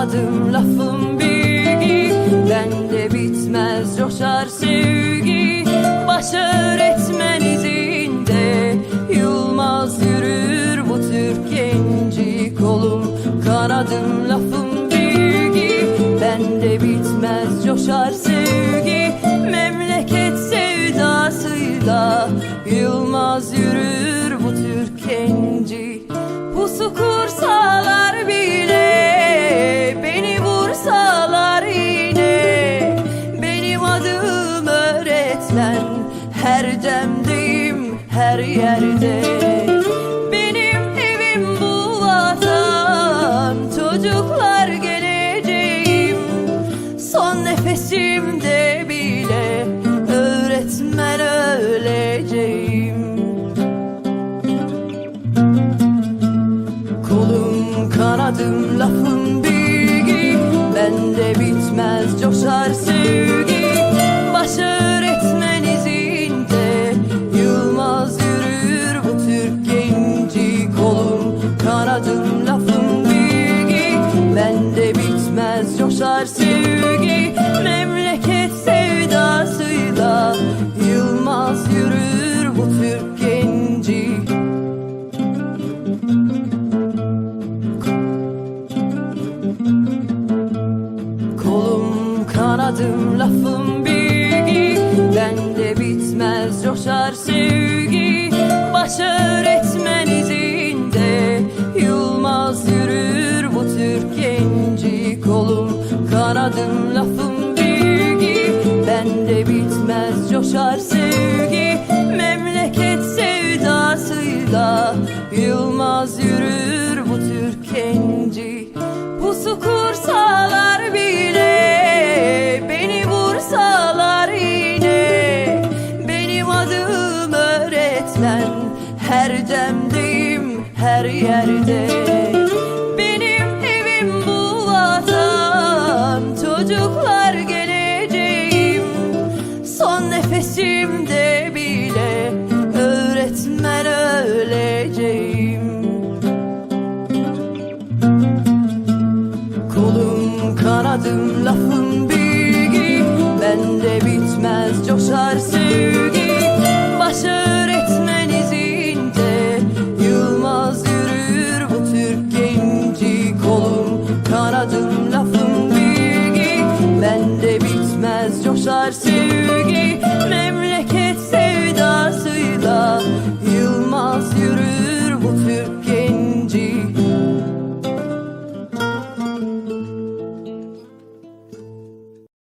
Kanadım lafım bilgi. Bende bitmez coşar sevgi. Baş öğretmen izinde Yılmaz yürür bu Türk genci Kolum. Kanadım lafım bilgi. Bende bitmez coşar sevgi yerde. Benim evim bu vatan Çocuklar geleceğim. Son nefesimde bile Öğretmen öleceğim. Kolum kanadım lafım bilgi Bende bitmez coşar coşar sevgi Memleket sevdasıyla Yılmaz yürür bu Türk genci. Kolum kanadım lafım bilgi Bende bitmez coşar sevgi. Baş öğretmen anladım lafım bilgi. Bende bitmez coşar sevgi. Memleket sevdasıyla Yılmaz yürür bu Türk genci Pusu kursalar bile Beni vursalar yine. Benim adım öğretmen Her demdeyim her yerde. nefesimde bile öğretmen öleceğim. Kolum kanadım lafım bilgi Bende bitmez coşar sevgi. Baş öğretmen izinde Yılmaz yürür bu Türk genci. Kolum kanadım lafım bilgi Bende bitmez coşar sevgi. dönüp geri